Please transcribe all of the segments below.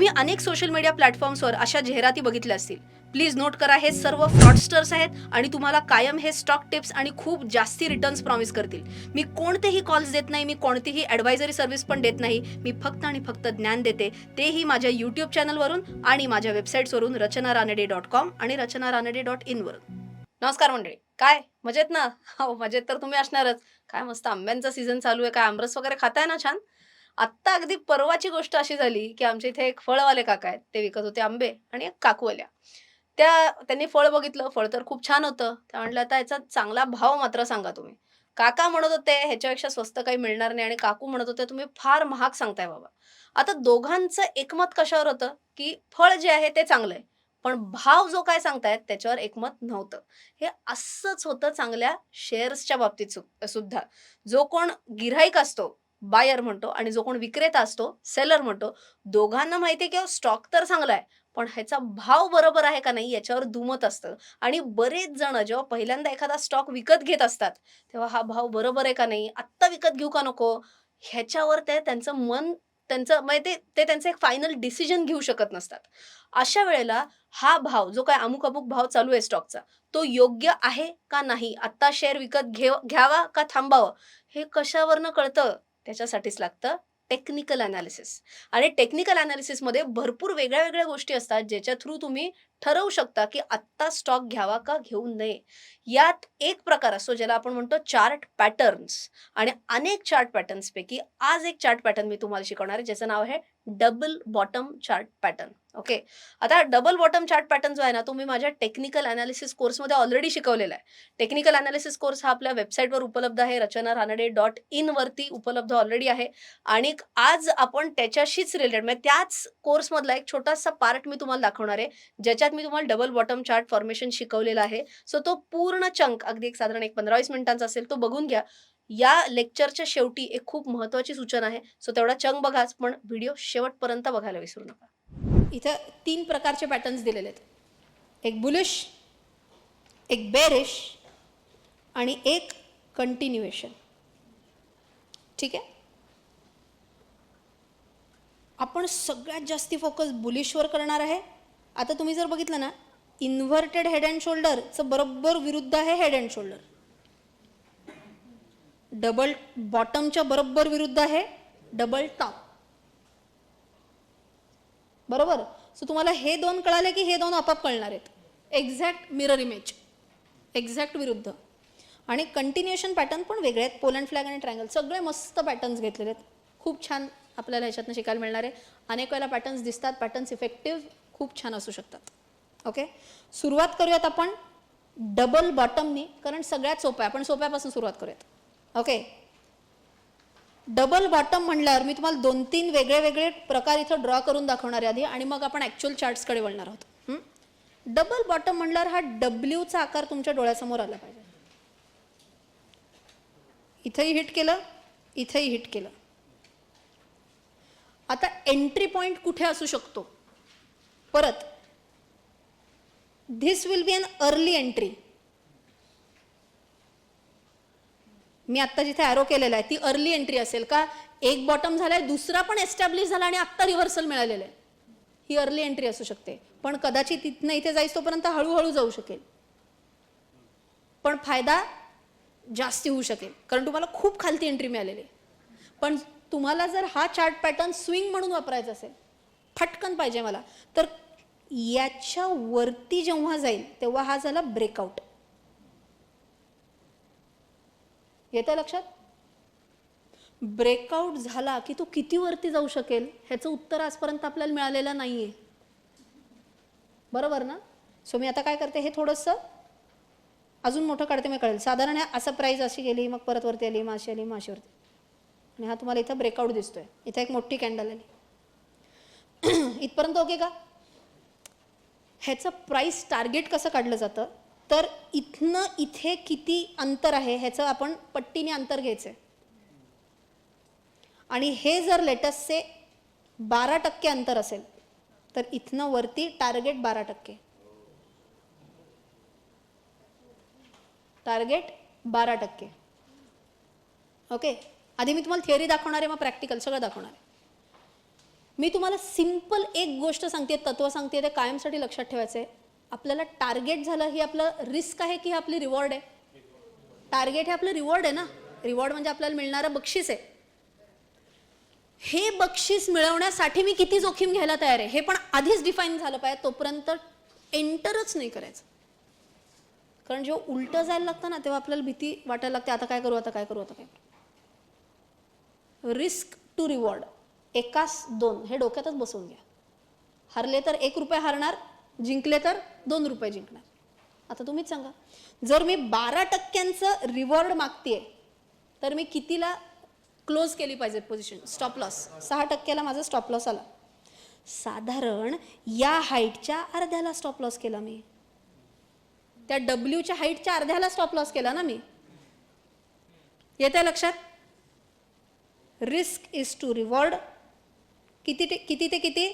तुम्ही अनेक social media प्लॅटफॉर्म्सवर अशा जाहिराती बघितल्या असतील. प्लीज नोट करा हे सर्व फ्रॉडस्टर्स आहेत आणि तुम्हाला कायम हे स्टॉक टिप्स आणि खूप जास्ती रिटर्न्स प्रॉमिस करतील. मी कोणतेही कॉल्स देत नाही मी कोणतीही ॲडवायझरी सर्व्हिस पण देत नाही. मी फक्त आणि फक्त ज्ञान देते. तेही माझ्या यूट्यूब चॅनलवरून आणि माझ्या वेबसाईट्सवरून रचना रानडे डॉट कॉम आणि रचना रानडे डॉट इनवरून नमस्कार मंडळी. काय? मजेत ना? हो मजेत तर तुम्ही असणारच. काय मस्त आंब्यांचा सीझन चालू आहे. काय आमरस वगैरे खाताय ना छान? आत्ता अगदी परवाची गोष्ट अशी झाली की आमच्या इथे एक फळवाले काका आहेत. ते विकत होते आंबे आणि एक काकूवाल्या. त्या त्यांनी फळ बघितलं. फळ तर खूप छान होतं. त्या म्हटलं आता याचा चांगला भाव मात्र सांगा तुम्ही. काका म्हणत होते ह्याच्यापेक्षा स्वस्त काही मिळणार नाही. आणि काकू म्हणत होते तुम्ही फार महाग सांगताय बाबा. आता दोघांचं एकमत कशावर होतं? की फळ जे आहे ते चांगलं आहे. पण भाव जो काय सांगतायत त्याच्यावर एकमत नव्हतं. हे असंच होतं चांगल्या शेअर्सच्या बाबतीत सु- सुद्धा. जो कोण गिऱ्हाईक असतो बायर म्हणतो आणि जो कोण विक्रेता असतो सेलर म्हणतो दोघांना माहिती आहे की स्टॉक तर चांगला आहे पण ह्याचा भाव बरोबर आहे का नाही याच्यावर दुमत असतं. आणि बरेच जण जेव्हा पहिल्यांदा एखादा स्टॉक विकत घेत असतात तेव्हा हा भाव बरोबर आहे का नाही आत्ता विकत घेऊ का नको ह्याच्यावर ते त्यांचं मन त्यांचं म्हणजे ते त्यांचं एक फायनल डिसिजन घेऊ शकत नसतात. अशा वेळेला हा भाव जो काय अमुक अमुक भाव चालू आहे स्टॉकचा तो योग्य आहे का नाही आत्ता शेअर विकत घे घ्यावा का थांबावं हे कशावरनं कळतं? त्याच्यासाठीच लागतं टेक्निकल अनालिसिस आणि टेक्निकल अनालिसिसमध्ये भरपूर वेगळ्या वेगळ्या गोष्टी असतात ज्याच्या थ्रू तुम्ही ठरवू शकता की आत्ता स्टॉक घ्यावा का घेऊ नये. यात एक प्रकार असतो ज्याला आपण म्हणतो चार्ट पॅटर्न्स आणि अनेक चार्ट पॅटर्न्सपैकी आज एक चार्ट पॅटर्न मी तुम्हाला शिकवणार आहे ज्याचं नाव आहे double bottom chart pattern okay आता डबल बॉटम चार्ट पॅटर्न जो आहे ना तो मी माझ्या टेक्निकल अनालिसिस कोर्समध्ये ऑलरेडी शिकवलेला आहे. टेक्निकल अनालिसिस कोर्स हा आपल्या वेबसाईटवर उपलब्ध आहे. रचना रानडे डॉट इन वरती उपलब्ध ऑलरेडी आहे. आणि आज आपण त्याच्याशीच रिलेटेड म्हणजे त्याच कोर्समधला एक छोटासा पार्ट मी तुम्हाला दाखवणार आहे ज्याच्यात मी तुम्हाला डबल बॉटम चार्ट फॉर्मेशन शिकवलेलं आहे. सो तो पूर्ण चंक अगदी एक साधारण एक पंधरा वीस मिनिटांचा असेल तो बघून घ्या. या लेक्चरच्या शेवटी एक खूप महत्वाची सूचना आहे. सो तेवढा चंग बघाच पण व्हिडिओ शेवटपर्यंत बघायला विसरू नका. इथं तीन प्रकारचे पॅटर्न्स दिलेले आहेत. एक बुलिश एक बेरिश आणि एक कंटिन्युएशन ठीक आहे? आपण सगळ्यात जास्ती फोकस बुलिशवर करणार आहे. आता तुम्ही जर बघितलं ना इन्व्हर्टेड हेड अँड शोल्डरचं बरोबर विरुद्ध आहे हेड अँड शोल्डर डबल बॉटमच्या बरोबर विरुद्ध आहे डबल टॉप. बरोबर? सो तुम्हाला हे दोन कळाले की हे दोन आपाप कळणार आहेत. एक्झॅक्ट मिरर इमेज एक्झॅक्ट विरुद्ध. आणि कंटिन्युएशन पॅटर्न पण वेगळे आहेत. पोलंड फ्लॅग आणि ट्रँगल सगळे मस्त पॅटर्न्स घेतलेले आहेत. खूप छान आपल्याला ह्याच्यातनं शिकायला मिळणार आहे. अनेक वेळेला पॅटर्न्स दिसतात. पॅटर्न्स इफेक्टिव्ह खूप छान असू शकतात. ओके सुरुवात करूयात आपण डबल बॉटमनी कारण सगळ्यात सोपं आहे. आपण सोप्यापासून सुरुवात करूयात. ओके डबल बॉटम म्हणल्यावर मी तुम्हाला दोन तीन वेगळे वेगळे प्रकार इथं ड्रॉ करून दाखवणार आहे आधी आणि मग आपण ॲक्च्युअल चार्ट्सकडे वळणार आहोत. डबल बॉटम म्हणल्यावर हा डब्ल्यूचा आकार तुमच्या डोळ्यासमोर आला पाहिजे. इथंही हिट केलं इथंही हिट केलं. आता एंट्री पॉइंट कुठे असू शकतो? परत this will be an early entry मी आत्ता जिथे ॲरो केलेला आहे ती अर्ली एंट्री असेल का? एक बॉटम झाला आहे दुसरा पण एस्टॅब्लिश झाला आणि आत्ता रिव्हर्सल मिळालेलं आहे. ही अर्ली एंट्री असू शकते. पण कदाचित तिथनं इथे जाईस तोपर्यंत हळूहळू जाऊ शकेल. पण फायदा जास्ती होऊ शकेल. कारण तुम्हाला खूप खालती एंट्री मिळालेली पण तुम्हाला जर हा चार्ट पॅटर्न स्विंग म्हणून वापरायचा असेल फटकन पाहिजे मला तर याच्या वरती जेव्हा जाईल तेव्हा हा झाला ब्रेकआउट येतं लक्षात? ब्रेकआउट झाला की तो किती वरती जाऊ शकेल ह्याचं उत्तर आजपर्यंत आपल्याला मिळालेलं नाही आहे बरोबर ना? सो मी आता काय करते हे थोडंसं अजून मोठं काढते मी कळेल. साधारण असं प्राईज अशी गेली मग परत वरती आली माशी आली माशीवरती आणि हा तुम्हाला इथं ब्रेकआउट दिसतोय. इथं एक मोठी कॅन्डल आली. इथपर्यंत ओके का? ह्याचं प्राईस टार्गेट कसं काढलं जातं? तर इथनं इथे किती अंतर आहे ह्याचं आपण पट्टीने अंतर घ्यायचं आहे आणि हे जर लेटेस्टचे बारा टक्के अंतर असेल तर इथनं वरती टार्गेट बारा टक्के. टार्गेट बारा टक्के. ओके? आधी मी तुम्हाला थिअरी दाखवणार आहे मग प्रॅक्टिकल सगळं दाखवणार आहे. मी तुम्हाला सिंपल एक गोष्ट सांगते तत्व सांगते ते कायमसाठी लक्षात ठेवायचं आहे आपल्याला टार्गेट झालं ही आपलं रिस्क आहे की हे आपली रिवॉर्ड आहे? टार्गेट हे आपलं रिवॉर्ड आहे ना? रिवॉर्ड म्हणजे आपल्याला मिळणारं बक्षीस आहे. हे बक्षीस मिळवण्यासाठी मी किती जोखीम घ्यायला तयार आहे? हे पण आधीच डिफाईन झालं पाहिजे तोपर्यंत एंटरच नाही करायचं. कारण जेव्हा उलटं जायला लागतं ना तेव्हा आपल्याला भीती वाटायला लागते आता काय करू आता काय करू आता काय करू. रिस्क टू रिवॉर्ड एकास दोन. हे डोक्यातच बसवून घ्या. हरले तर एक रुपये हारणार जिंकले तर दोन रुपये जिंकणार. आता तुम्हीच सांगा. जर मी बारा टक्क्यांचं रिवॉर्ड मागतेय तर मी कितीला क्लोज केली पाहिजे पोझिशन स्टॉप लॉस सहा टक्क्याला माझा स्टॉप लॉस आला. साधारण या हाईटच्या अर्ध्याला स्टॉप लॉस केला मी. त्या डब्ल्यूच्या हाईटच्या अर्ध्याला स्टॉप लॉस केला ना मी. येत आहे लक्षात? रिस्क इज टू रिवॉर्ड किती ते किती ते किती?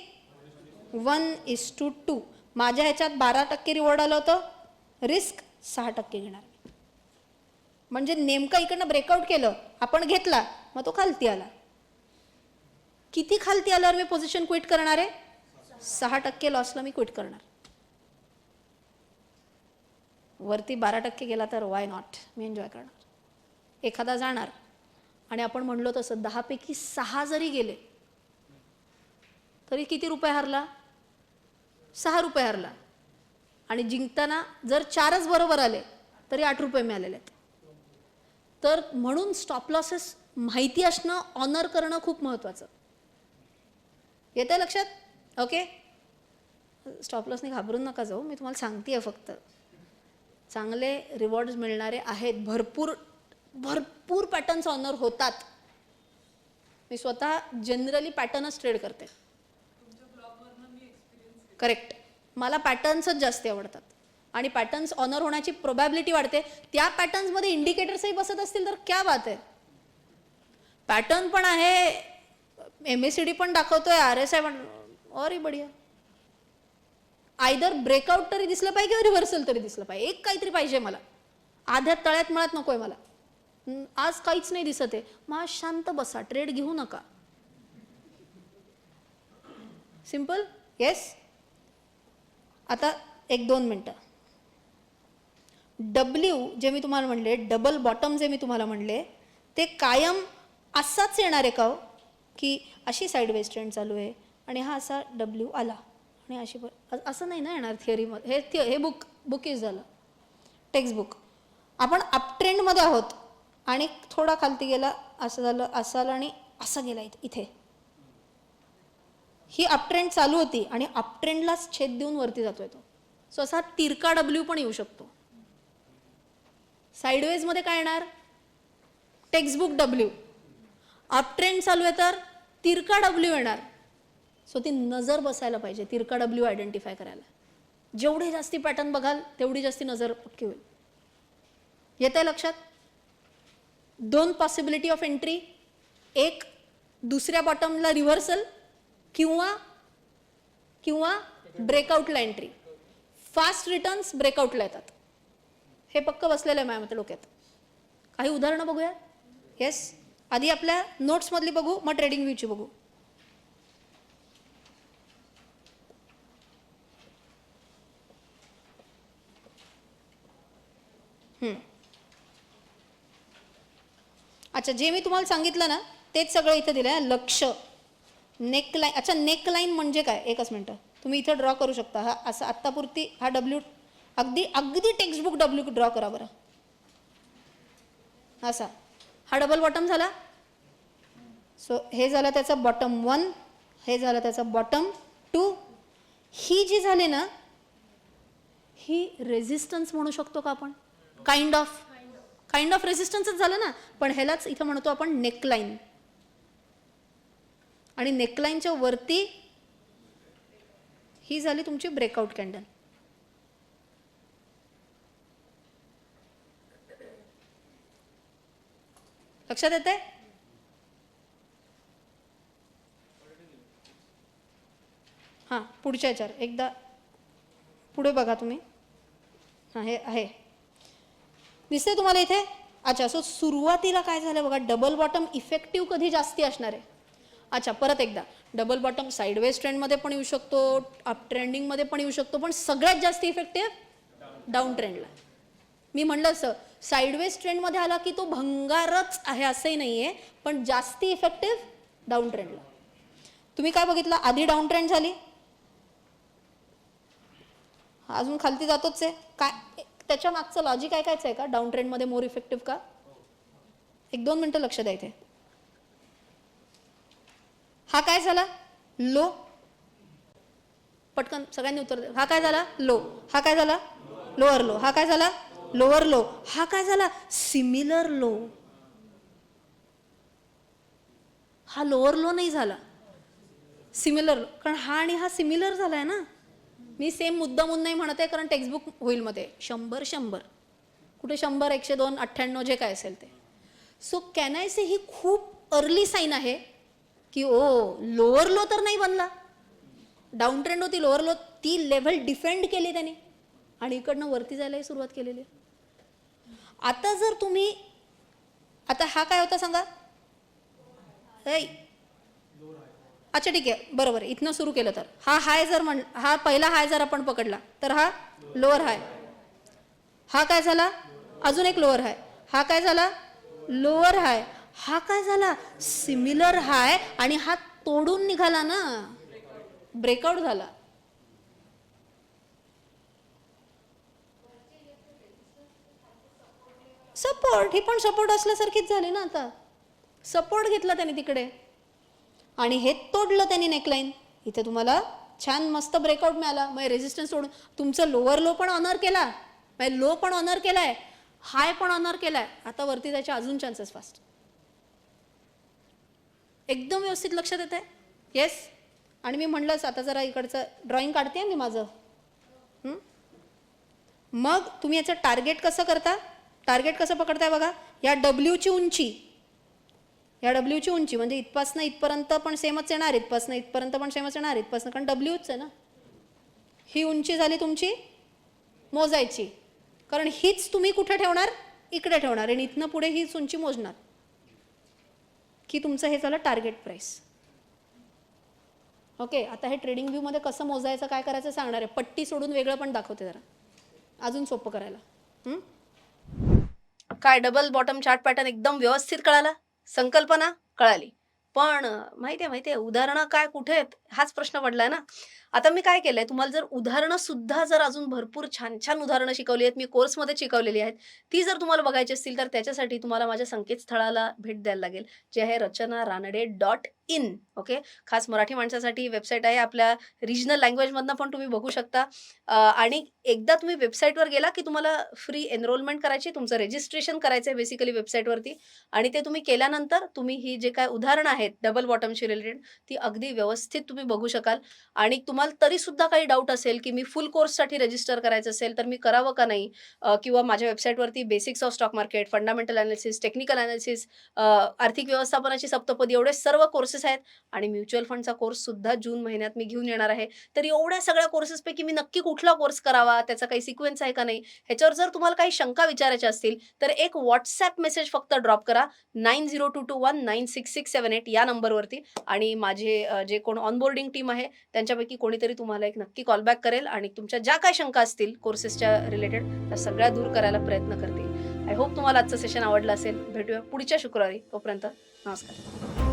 वन इज टू टू माझ्या ह्याच्यात बारा टक्के रिवॉर्ड आलं होतं. रिस्क सहा टक्के घेणार म्हणजे नेमकं इकडनं ब्रेकआउट केलं आपण घेतला मग तो खालती आला. किती खालती आल्यावर मी पोझिशन क्विट करणार आहे? सहा टक्के लॉसला मी क्विट करणार. वरती बारा टक्के गेला तर वाय नॉट मी एन्जॉय करणार. एखादा जाणार. आणि आपण म्हणलो तसं दहापैकी सहा जरी गेले तरी किती रुपये हरला? सहा रुपये हरला. आणि जिंकताना जर चारच बरोबर आले तरी आठ रुपये मिळालेले आहेत. तर म्हणून स्टॉप लॉसेस माहिती असणं ऑनर करणं खूप महत्त्वाचं येतं लक्षात? ओके स्टॉप लॉसने घाबरून नका जाऊ. मी तुम्हाला सांगते आहे फक्त. चांगले रिवॉर्ड्स मिळणारे आहेत. भरपूर भरपूर पॅटर्न्स ऑनर होतात. मी स्वतः जनरली पॅटर्नच ट्रेड करते. करेक्ट मला पॅटर्न्सच जास्त आवडतात. आणि पॅटर्न्स ऑनर होण्याची प्रोबॅबिलिटी वाढते. त्या पॅटर्न्समध्ये इंडिकेटर्सही बसत असतील तर क्या बात आहे? पॅटर्न पण आहे. एम एस सी डी पण दाखवतोय. आर एस आय पण. अरे बढिया. आयदर ब्रेकआउट तरी दिसलं पाहिजे किंवा रिव्हर्सल तरी दिसलं पाहिजे. एक काहीतरी पाहिजे मला. आध्यात तळ्यात मळ्यात आहे मला. आज काहीच नाही दिसत आहे. मग शांत बसा. ट्रेड घेऊ नका. सिंपल येस आता एक दोन मिनटं. डब्ल्यू जे मी तुम्हाला म्हणले डबल बॉटम जे मी तुम्हाला म्हणले ते कायम असाच येणार आहे का हो? की अशी साईडवेज ट्रेंड चालू आहे आणि हा असा डब्ल्यू आला. आणि अशी असं नाही ना येणार थिअरीमध्ये हे थिअ हे बुक बुक इज झालं. टेक्स्ट बुक आपण अपट्रेंडमध्ये आहोत आणि थोडा खालती गेला असं झालं असं आलं आणि असं गेला इथे. ही अपट्रेंड चालू होती आणि अपट्रेंडलाच छेद देऊन वरती जातोय तो. सो असा तिरका डब्ल्यू पण येऊ शकतो. साईडवेजमध्ये काय येणार? टेक्स्टबुक डब्ल्यू अपट्रेंड चालू आहे तर तिरका डब्ल्यू येणार. सो ती नजर बसायला पाहिजे तिरका डब्ल्यू आयडेंटिफाय करायला. जेवढे जास्ती पॅटर्न बघाल तेवढी जास्ती नजर पक्की होईल. येत आहे लक्षात? दोन पॉसिबिलिटी ऑफ एंट्री एक दुसऱ्या बॉटमला रिव्हर्सल किंवा किंवा ब्रेकआउटला एंट्री फास्ट रिटर्न्स ब्रेकआउटला येतात. हे पक्क बसलेलं आहे माझ्या डोक्यात. काही उदाहरणं बघूया? येस आधी आपल्या नोट्समधली बघू मग ट्रेडिंग व्ह्यूची बघू. अच्छा जे मी तुम्हाला सांगितलं ना तेच सगळं इथं दिलं आहे लक्ष. नेकलाईन अच्छा नेकलाईन म्हणजे काय? एकच मिनटं. तुम्ही इथं ड्रॉ करू शकता. हा असं आत्तापुरती हा डब्ल्यू अगदी अगदी टेक्स्टबुक डब्ल्यू ड्रॉ करा बरं. असा. हा डबल बॉटम झाला. सो हे झालं त्याचं बॉटम वन हे झालं त्याचं बॉटम टू ही जी झाली ना ही रेझिस्टन्स म्हणू शकतो का आपण? काइंड ऑफ काइंड ऑफ रेझिस्टन्सच झालं ना. पण ह्यालाच इथं म्हणतो आपण नेकलाईन आणि नेकलाईनच्या वरती ही झाली तुमची ब्रेकआउट कॅन्डल लक्षात येत आहे हां पुढच्या याच्यावर. एकदा पुढे बघा तुम्ही. हां हे आहे. दिसते तुम्हाला इथे? अच्छा सो सुरुवातीला काय झालं बघा डबल बॉटम इफेक्टिव्ह कधी जास्ती असणार आहे? अच्छा परत एकदा. डबल बॉटम साईडवेज ट्रेंडमध्ये पण येऊ शकतो अप ट्रेंडिंगमध्ये पण येऊ शकतो पण सगळ्यात जास्त इफेक्टिव्ह डाऊन ट्रेंडला मी म्हणलं असं साईडवेज ट्रेंडमध्ये आला की तो भंगारच आहे असंही नाही आहे पण जास्ती इफेक्टिव्ह डाऊन ट्रेंडला तुम्ही काय बघितलं? आधी डाऊन ट्रेंड झाली. अजून खालती जातोच आहे. काय त्याच्या मागचं लॉजिक ऐकायचं आहे का डाऊन ट्रेंडमध्ये मोर इफेक्टिव्ह का? एक दोन मिनटं लक्ष द्या आहे हा काय झाला? लो. पटकन सगळ्यांनी उत्तर हा काय झाला? लो. हा काय झाला? Lower low. हा काय झाला? Lower low. हा काय झाला? Similar low. हा लोअर लो नाही झाला. सिमिलर कारण हा आणि हा सिमिलर झाला आहे ना. मी सेम मुद्दा म्हणून नाही म्हणत आहे कारण टेक्स्टबुक होईल मध्ये. शंभर शंभर. कुठे शंभर एकशे दोन अठ्ठ्याण्णव जे काय असेल ते. सो कॅन आय से ही खूप अर्ली साईन आहे? की ओ लोअर लो तर नाही बनला. डाऊन ट्रेंड होती लोअर लो ती लेव्हल डिफेंड केली त्याने. आणि इकडनं वरती जायलाही सुरुवात केलेली आता जर तुम्ही आता हा काय होता सांगा? अच्छा ठीक आहे. बरोबर. इथनं सुरू केलं तर. हा हाय जर म्हण हा पहिला हाय जर आपण पकडला तर हा लोअर हाय हा काय झाला? अजून एक लोअर हाय हा काय झाला? लोअर हाय हा काय झाला? सिमिलर हाय आणि हा तोडून निघाला ना. ब्रेकआउट झाला. सपोर्ट ही पण सपोर्ट असल्यासारखीच झाली ना आता. सपोर्ट घेतला त्याने तिकडे. आणि हे तोडलं त्यांनी नेकलाईन इथे तुम्हाला छान मस्त ब्रेकआउट मिळाला. मग रेजिस्टन्स तोडून तुमचं लोअर लो पण ऑनर केला. मग लो पण ऑनर केलाय. हाय पण ऑनर केलाय. आता वरती त्याचे अजून चान्सेस फास्ट एकदम व्यवस्थित लक्षात येत आहे येस आणि मी म्हणलंच आता जरा इकडचं ड्रॉइंग काढते मी माझं. मग तुम्ही याचं टार्गेट कसं करता? टार्गेट कसं पकडताय बघा? या डब्ल्यूची उंची. या डब्ल्यूची उंची म्हणजे इथपासनं इथपर्यंत पण सेमच येणार इथपासनं इथपर्यंत पण सेमच येणार इथपासनं. कारण डब्ल्यूच आहे ना. ही उंची झाली तुमची मोजायची. कारण हीच तुम्ही कुठे ठेवणार? इकडे ठेवणार. आणि इथनं पुढे हीच उंची मोजणार. की तुमचं हे झालं टार्गेट प्राईस ओके आता हे ट्रेडिंग व्ह्यूमध्ये कसं मोजायचं काय करायचं सांगणार आहे. पट्टी सोडून वेगळं पण दाखवते जरा. अजून सोपं करायला. काय डबल बॉटम चार्ट पॅटर्न एकदम व्यवस्थित कळाला? संकल्पना कळाली. पण माहिती आहे माहिती आहे उदाहरणं काय कुठे आहेत? हाच प्रश्न पडलाय ना. आता मी काय केलंय? तुम्हाला जर उदाहरणं सुद्धा जर अजून भरपूर छान छान उदाहरणं शिकवली आहेत मी कोर्समध्ये शिकवलेली आहेत ती जर तुम्हाला बघायची असतील तर त्याच्यासाठी तुम्हाला माझ्या संकेतस्थळाला भेट द्यायला लागेल जे आहे Rachana Ranade dot in okay? खास मराठी माणसासाठी वेबसाईट आहे आपल्या रिजनल लँग्वेजमधनं पण तुम्ही बघू शकता. आणि एकदा तुम्ही वेबसाईटवर गेला की तुम्हाला फ्री एनरोलमेंट करायची तुमचं रजिस्ट्रेशन करायचं आहे बेसिकली वेबसाईटवरती आणि ते तुम्ही केल्यानंतर तुम्ही ही जे काय उदाहरणं आहेत डबल बॉटमशी रिलेटेड ती अगदी व्यवस्थित तुम्ही बघू शकाल. आणि तुम्हाला तरीसुद्धा काही डाऊट असेल की मी फुल कोर्ससाठी रजिस्टर करायचं असेल तर मी करावं का नाही? किंवा माझ्या वेबसाईटवरती basics of stock market fundamental analysis technical analysis आर्थिक व्यवस्थापनाची सप्तपदी एवढे सर्व कोर्सेस आहेत आणि म्युच्युअल फंडचा कोर्स सुद्धा जून महिन्यात मी घेऊन येणार आहे. तर एवढ्या सगळ्या कोर्सेसपैकी मी नक्की कुठला कोर्स करावा त्याचा काही सिक्वेन्स आहे का नाही ह्याच्यावर जर तुम्हाला काही शंका विचारायच्या असतील तर एक व्हॉट्सॲप मेसेज फक्त ड्रॉप करा. Nine zero two two one nine six six seven eight या नंबरवरती आणि माझे जे कोण ऑनबोर्डिंग टीम आहे त्यांच्यापैकी कोणीतरी तुम्हाला एक नक्की कॉलबॅक करेल आणि तुमच्या ज्या काय शंका असतील कोर्सेसच्या रिलेटेड त्या सगळ्या दूर करायला प्रयत्न करतील. आय होप तुम्हाला आजचं सेशन आवडलं असेल. भेटूया पुढच्या शुक्रवारी. तोपर्यंत नमस्कार.